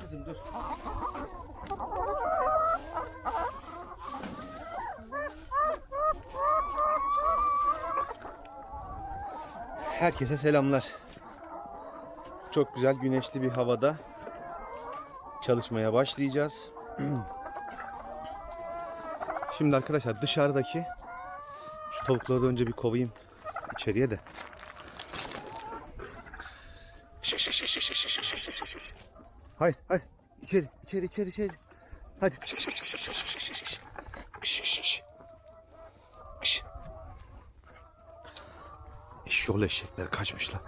kızım dur. Herkese selamlar. Çok güzel güneşli bir havada çalışmaya başlayacağız. Şimdi arkadaşlar dışarıdaki şu tavukları da önce bir kovayım içeriye de. Şık şık şık şık şık. Hayır hayır. İçeri içeri içeri içeri. Hadi. Kış kış kış kış kış kış kış kış. Kış kış kış. Kış. Eşyol eşekler kaçmışlar.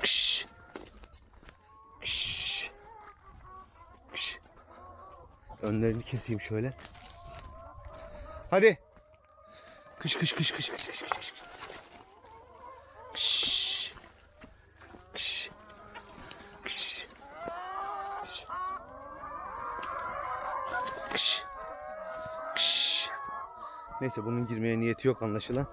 Kış. Kış. Kış. Önlerini keseyim şöyle. Hadi. Kış kış kış kış kış kış kış. Kış. Neyse bunun girmeye niyeti yok anlaşılan.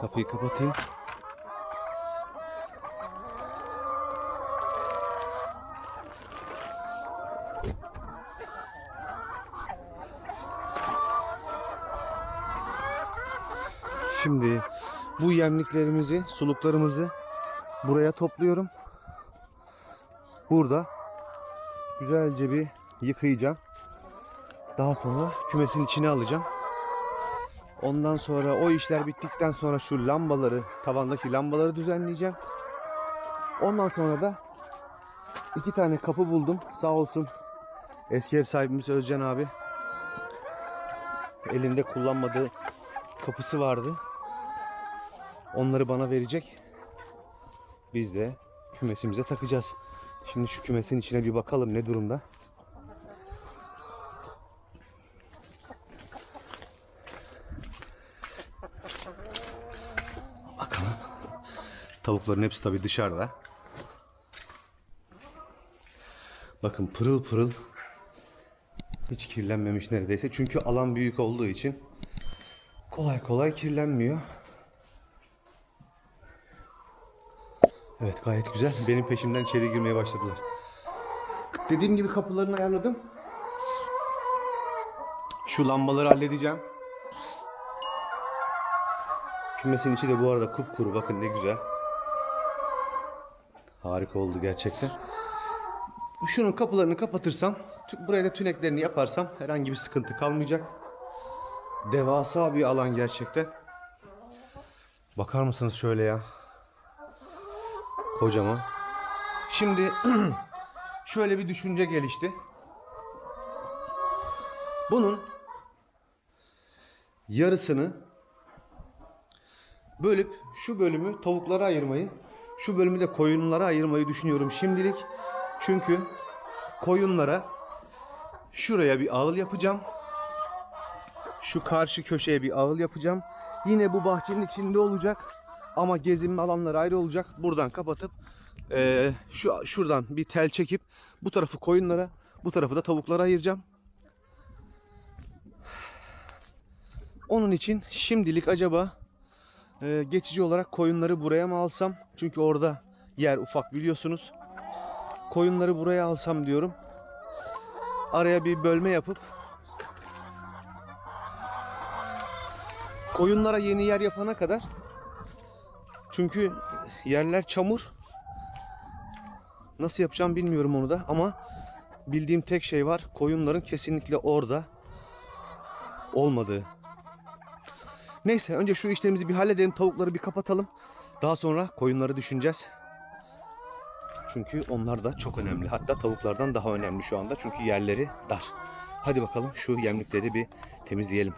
Kapıyı kapatayım. Şimdi bu yemliklerimizi, suluklarımızı buraya topluyorum. Burada güzelce bir yıkayacağım. Daha sonra kümesin içine alacağım. Ondan sonra o işler bittikten sonra şu lambaları, tavandaki lambaları düzenleyeceğim. Ondan sonra da iki tane kapı buldum. Sağ olsun eski ev sahibimiz Özcan abi. Elinde kullanmadığı kapısı vardı. Onları bana verecek. Biz de kümesimize takacağız. Şimdi şu kümesin içine bir bakalım ne durumda. Bakalım. Tavukların hepsi tabii dışarıda. Bakın pırıl pırıl. Hiç kirlenmemiş neredeyse. Çünkü alan büyük olduğu için kolay kolay kirlenmiyor. Evet gayet güzel. Benim peşimden içeri girmeye başladılar. Dediğim gibi kapılarını ayarladım. Şu lambaları halledeceğim. Kümesin içi de bu arada kupkuru. Bakın ne güzel. Harika oldu gerçekten. Şunun kapılarını kapatırsam, buraya da tüneklerini yaparsam herhangi bir sıkıntı kalmayacak. Devasa bir alan gerçekten. Bakar mısınız şöyle ya? Kocaman. Şimdi şöyle bir düşünce gelişti. Bunun yarısını bölüp şu bölümü tavuklara ayırmayı, şu bölümü de koyunlara ayırmayı düşünüyorum şimdilik. Çünkü koyunlara şuraya bir ağıl yapacağım. Şu karşı köşeye bir ağıl yapacağım. Yine bu bahçenin içinde olacak. Ama gezinme alanları ayrı olacak. Buradan kapatıp eee, şu şuradan bir tel çekip bu tarafı koyunlara, bu tarafı da tavuklara ayıracağım. Onun için şimdilik acaba eee, geçici olarak koyunları buraya mı alsam? Çünkü orada yer ufak biliyorsunuz. Koyunları buraya alsam diyorum. Araya bir bölme yapıp koyunlara yeni yer yapana kadar çünkü yerler çamur. Nasıl yapacağım bilmiyorum onu da ama bildiğim tek şey var. Koyunların kesinlikle orada olmadığı. Neyse önce şu işlerimizi bir halledelim. Tavukları bir kapatalım. Daha sonra koyunları düşüneceğiz. Çünkü onlar da çok önemli. Hatta tavuklardan daha önemli şu anda. Çünkü yerleri dar. Hadi bakalım şu yemlikleri bir temizleyelim.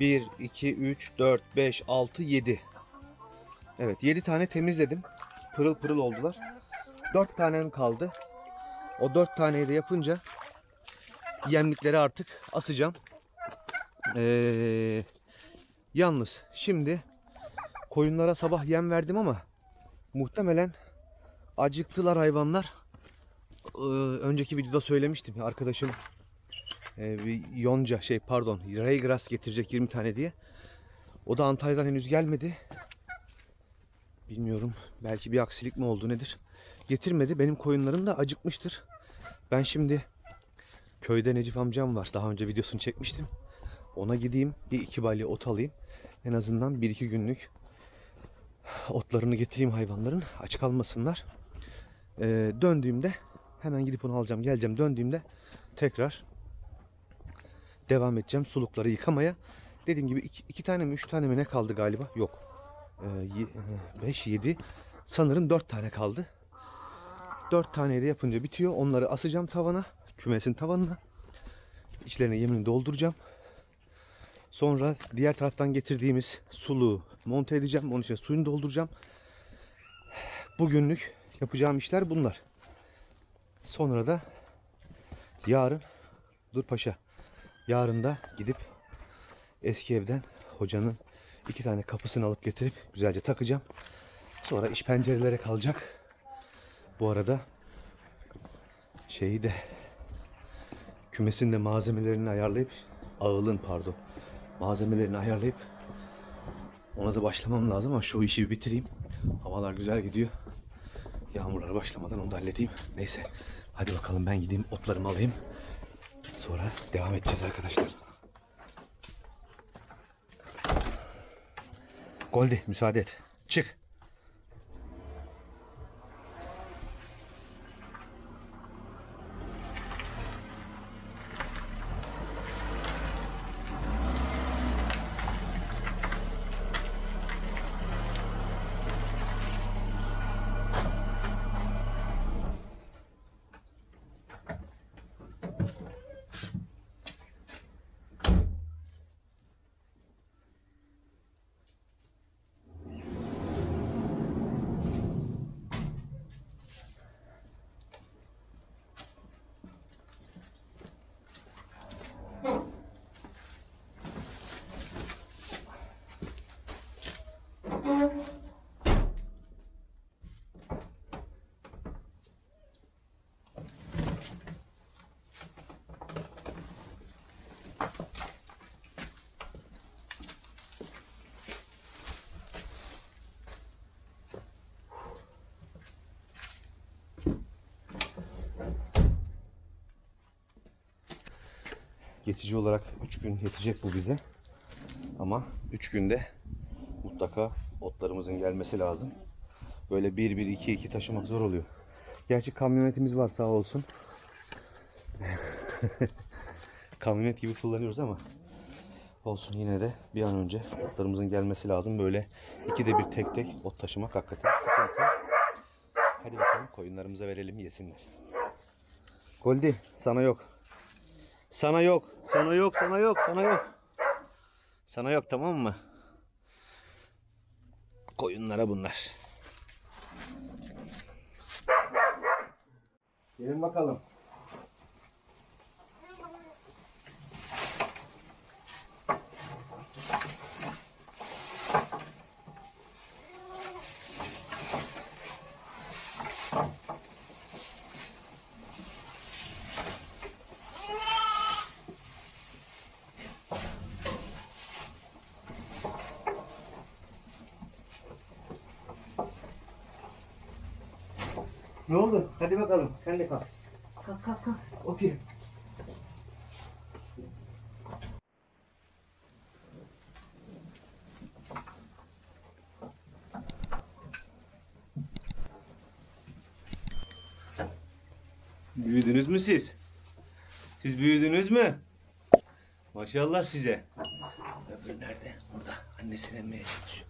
Bir, iki, üç, dört, beş, altı, yedi. Evet 7 tane temizledim. Pırıl pırıl oldular. 4 tanem kaldı. O 4 taneyi de yapınca yemlikleri artık asacağım. Ee, yalnız şimdi koyunlara sabah yem verdim ama muhtemelen acıktılar hayvanlar. Ee, önceki videoda söylemiştim arkadaşım e, bir yonca şey pardon Raygras getirecek 20 tane diye. O da Antalya'dan henüz gelmedi. Bilmiyorum belki bir aksilik mi oldu nedir. Getirmedi. Benim koyunlarım da acıkmıştır. Ben şimdi köyde Necip amcam var. Daha önce videosunu çekmiştim. Ona gideyim bir iki balya ot alayım. En azından bir iki günlük otlarını getireyim hayvanların. Aç kalmasınlar. Ee, döndüğümde hemen gidip onu alacağım. Geleceğim döndüğümde tekrar devam edeceğim sulukları yıkamaya. Dediğim gibi iki, iki tane mi üç tane mi ne kaldı galiba? Yok. 5, 7 sanırım 4 tane kaldı. 4 taneyi de yapınca bitiyor. Onları asacağım tavana. Kümesin tavanına. İçlerine yemini dolduracağım. Sonra diğer taraftan getirdiğimiz suluğu monte edeceğim. Onun için suyunu dolduracağım. Bugünlük yapacağım işler bunlar. Sonra da yarın dur paşa. Yarın da gidip eski evden hocanın iki tane kapısını alıp getirip güzelce takacağım. Sonra iş pencerelere kalacak. Bu arada şeyi de kümesinde malzemelerini ayarlayıp ağılın pardon malzemelerini ayarlayıp ona da başlamam lazım ama şu işi bitireyim. Havalar güzel gidiyor. Yağmurlar başlamadan onu da halledeyim. Neyse hadi bakalım ben gideyim otlarımı alayım. Sonra devam edeceğiz arkadaşlar. Goldi müsaade et. Çık. Geçici olarak 3 gün yetecek bu bize. Ama 3 günde mutlaka otlarımızın gelmesi lazım. Böyle 1 1 2 2 taşımak zor oluyor. Gerçi kamyonetimiz var sağ olsun. Kamyonet gibi kullanıyoruz ama olsun yine de bir an önce otlarımızın gelmesi lazım. Böyle ikide bir tek tek ot taşımak hakikaten sıkıntı. Hadi bakalım koyunlarımıza verelim yesinler. Goldi sana yok. Sana yok. Sana yok. Sana yok. Sana yok. Sana yok tamam mı? Koyunlara bunlar. Gelin bakalım. Ne oldu? Hadi bakalım. Sen de kalk. Kalk kalk kalk. Otur. Büyüdünüz mü siz? Siz büyüdünüz mü? Maşallah size. Öbür nerede? Burada. Annesini emmeye çalışıyor.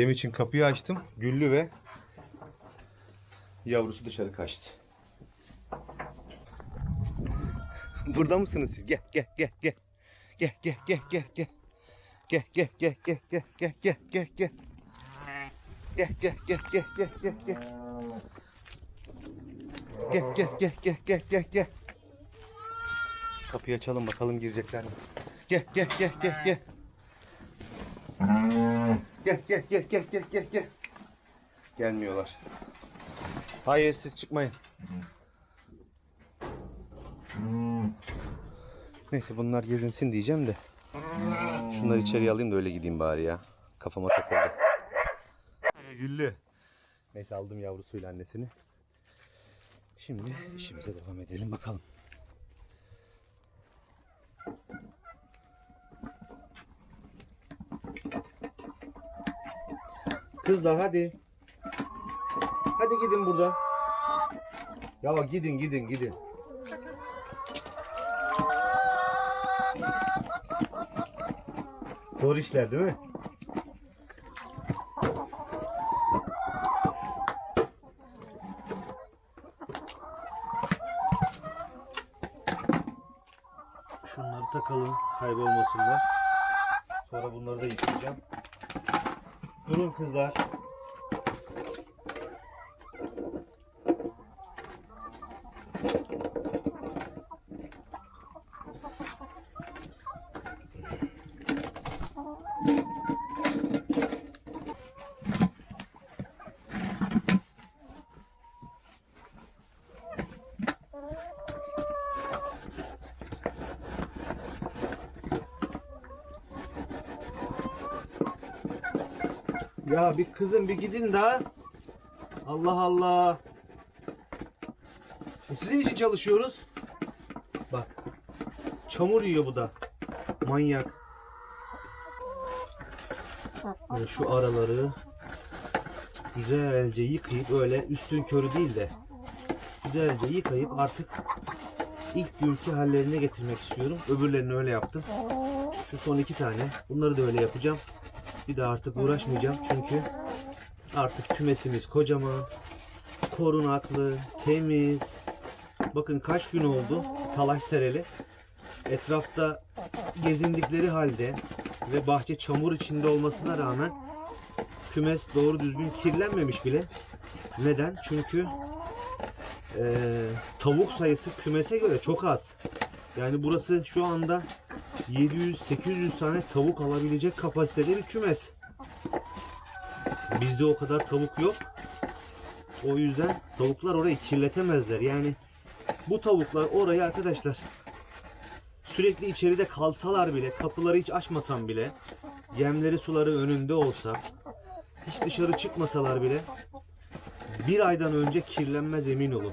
Yem için kapıyı açtım. Güllü ve yavrusu dışarı kaçtı. Burada mısınız siz? Gel gel gel gel. Gel gel gel gel gel. Gel gel gel gel gel gel gel gel gel. Gel gel gel gel gel gel gel. Gel gel gel gel gel gel gel. Kapıyı açalım bakalım girecekler mi? Gel gel gel gel gel. Gel gel gel gel gel gel gel. Gelmiyorlar. Hayır siz çıkmayın. Neyse bunlar gezinsin diyeceğim de. Şunları içeriye alayım da öyle gideyim bari ya. Kafama takıldı. Güllü. Neyse aldım yavrusuyla annesini. Şimdi işimize devam edelim bakalım. Kızlar hadi. Hadi gidin burada. Ya gidin gidin gidin. Zor işler değil mi? Şunları takalım kaybolmasınlar. Sonra bunları da yıkayacağım. Durun kızlar. Ya bir kızım bir gidin daha. Allah Allah. E sizin için çalışıyoruz. Bak. Çamur yiyor bu da. Manyak. Yani şu araları güzelce yıkayıp öyle üstün körü değil de güzelce yıkayıp artık ilk günkü hallerine getirmek istiyorum. Öbürlerini öyle yaptım. Şu son iki tane. Bunları da öyle yapacağım. Bir de artık uğraşmayacağım çünkü artık kümesimiz kocaman, korunaklı, temiz. Bakın kaç gün oldu talaş sereli. Etrafta gezindikleri halde ve bahçe çamur içinde olmasına rağmen kümes doğru düzgün kirlenmemiş bile. Neden? Çünkü eee, tavuk sayısı kümese göre çok az. Yani burası şu anda 700-800 tane tavuk alabilecek kapasitede bir kümes. Bizde o kadar tavuk yok. O yüzden tavuklar orayı kirletemezler. Yani Bu tavuklar orayı arkadaşlar sürekli içeride kalsalar bile, kapıları hiç açmasam bile, yemleri suları önünde olsa, hiç dışarı çıkmasalar bile bir aydan önce kirlenmez emin olun.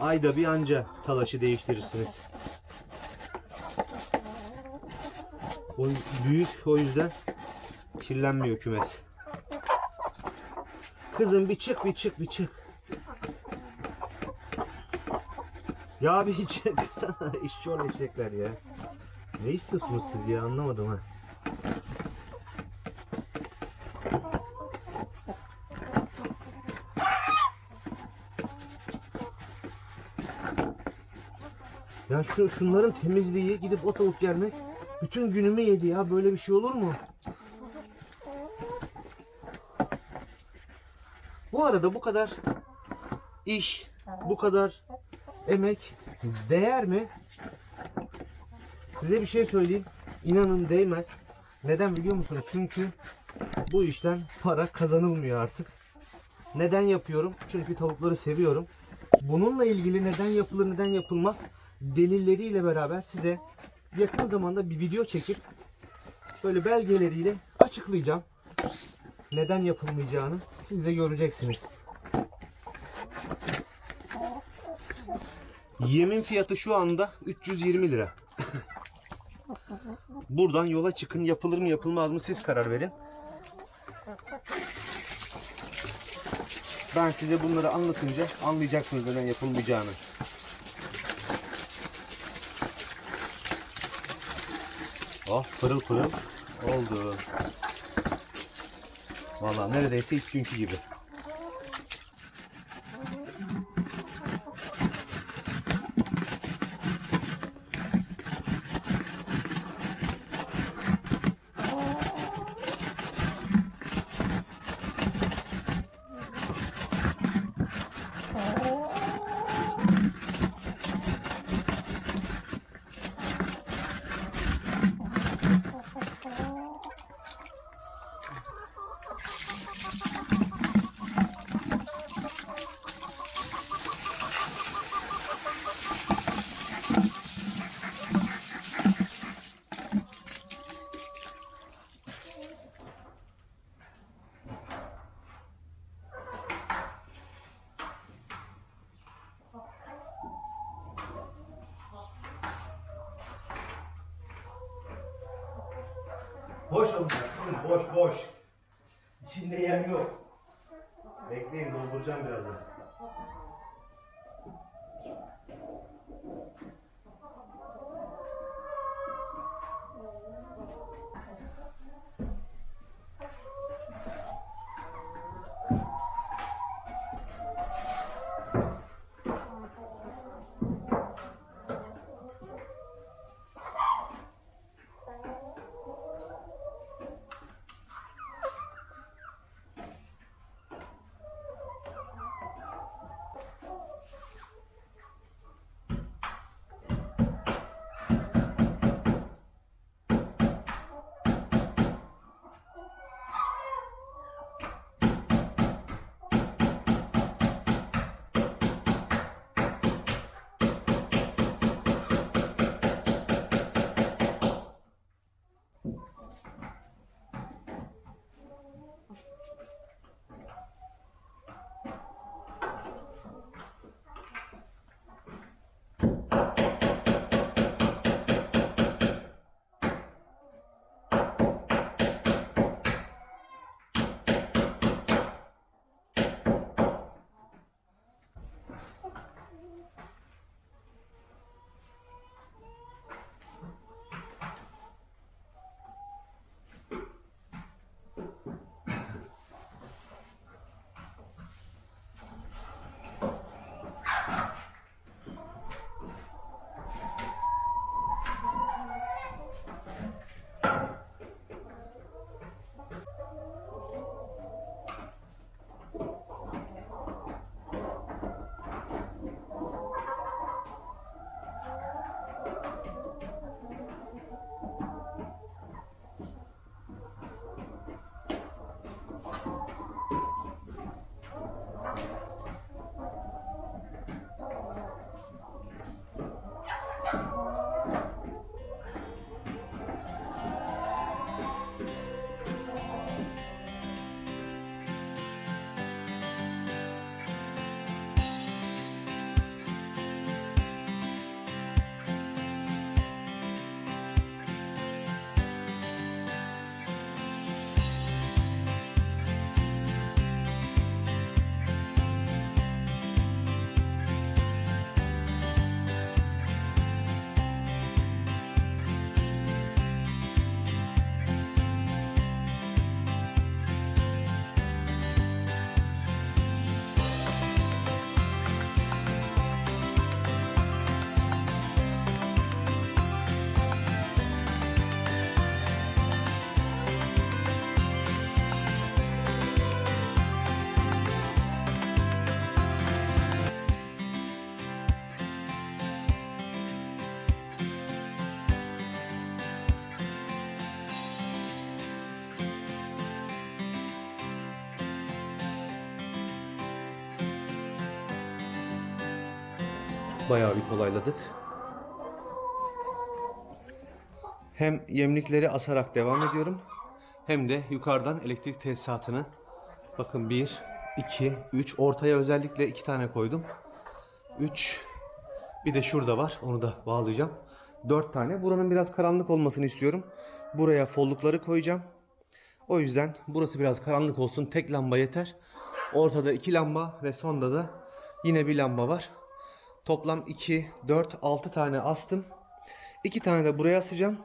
Ayda bir anca talaşı değiştirirsiniz. O büyük o yüzden kirlenmiyor kümes. Kızım bir çık bir çık bir çık. Ya bir çıksana işçi ol eşekler ya. Ne istiyorsunuz siz ya anlamadım ha. Ya şu şunların temizliği gidip o tavuk gelmek bütün günümü yedi ya böyle bir şey olur mu? Bu arada bu kadar iş, bu kadar emek değer mi? Size bir şey söyleyeyim. İnanın değmez. Neden biliyor musunuz? Çünkü bu işten para kazanılmıyor artık. Neden yapıyorum? Çünkü tavukları seviyorum. Bununla ilgili neden yapılır neden yapılmaz delilleriyle beraber size yakın zamanda bir video çekip böyle belgeleriyle açıklayacağım. Neden yapılmayacağını siz de göreceksiniz. Yemin fiyatı şu anda 320 lira. Buradan yola çıkın. Yapılır mı yapılmaz mı siz karar verin. Ben size bunları anlatınca anlayacaksınız neden yapılmayacağını. Oh pırıl pırıl oldu. Vallahi neredeyse ilk günkü gibi. Boş olacak kızım, boş boş. İçinde yem yok. Bekleyin, dolduracağım birazdan. Bayağı bir kolayladık. Hem yemlikleri asarak devam ediyorum. Hem de yukarıdan elektrik tesisatını bakın 1, 2, 3 ortaya özellikle 2 tane koydum. 3 bir de şurada var. Onu da bağlayacağım. 4 tane. Buranın biraz karanlık olmasını istiyorum. Buraya follukları koyacağım. O yüzden burası biraz karanlık olsun. Tek lamba yeter. Ortada 2 lamba ve sonda da yine bir lamba var. Toplam 2, 4, 6 tane astım. 2 tane de buraya asacağım.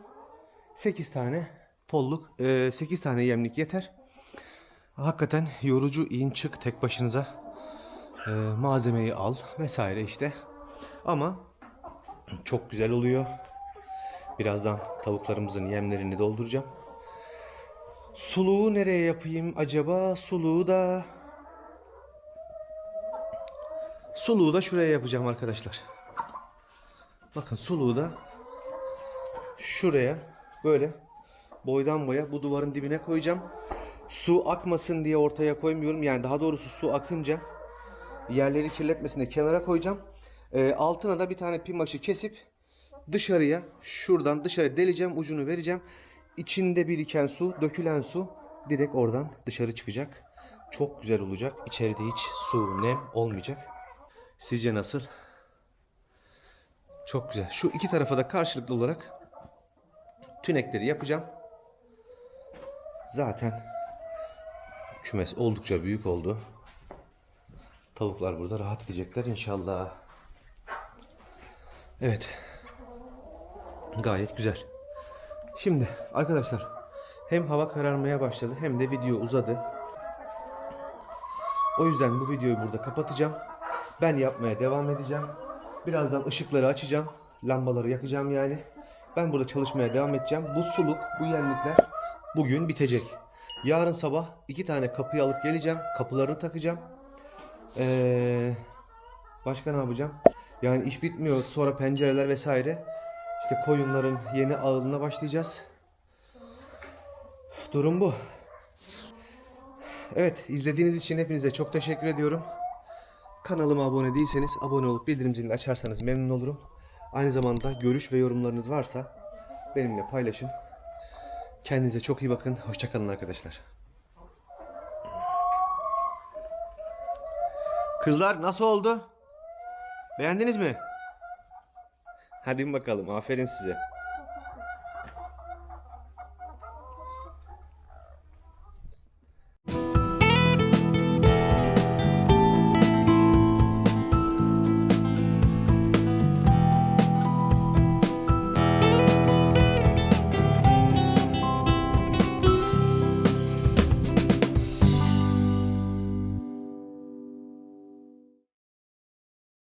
8 tane folluk, 8 tane yemlik yeter. Hakikaten yorucu in çık tek başınıza. E, malzemeyi al vesaire işte. Ama çok güzel oluyor. Birazdan tavuklarımızın yemlerini dolduracağım. Suluğu nereye yapayım acaba? Suluğu da Suluğu da şuraya yapacağım arkadaşlar. Bakın suluğu da şuraya böyle boydan boya bu duvarın dibine koyacağım. Su akmasın diye ortaya koymuyorum. Yani daha doğrusu su akınca yerleri kirletmesin diye kenara koyacağım. Ee, altına da bir tane pimaşı kesip dışarıya şuradan dışarı deleceğim ucunu vereceğim. İçinde biriken su, dökülen su direkt oradan dışarı çıkacak. Çok güzel olacak. İçeride hiç su, nem olmayacak. Sizce nasıl? Çok güzel. Şu iki tarafa da karşılıklı olarak tünekleri yapacağım. Zaten kümes oldukça büyük oldu. Tavuklar burada rahat edecekler inşallah. Evet. Gayet güzel. Şimdi arkadaşlar hem hava kararmaya başladı hem de video uzadı. O yüzden bu videoyu burada kapatacağım. Ben yapmaya devam edeceğim. Birazdan ışıkları açacağım. Lambaları yakacağım yani. Ben burada çalışmaya devam edeceğim. Bu suluk, bu yemlikler bugün bitecek. Yarın sabah iki tane kapıyı alıp geleceğim. Kapılarını takacağım. Ee, başka ne yapacağım? Yani iş bitmiyor. Sonra pencereler vesaire. İşte koyunların yeni ağılına başlayacağız. Durum bu. Evet, izlediğiniz için hepinize çok teşekkür ediyorum. Kanalıma abone değilseniz abone olup bildirim zilini açarsanız memnun olurum. Aynı zamanda görüş ve yorumlarınız varsa benimle paylaşın. Kendinize çok iyi bakın. Hoşçakalın arkadaşlar. Kızlar nasıl oldu? Beğendiniz mi? Hadi bakalım. Aferin size.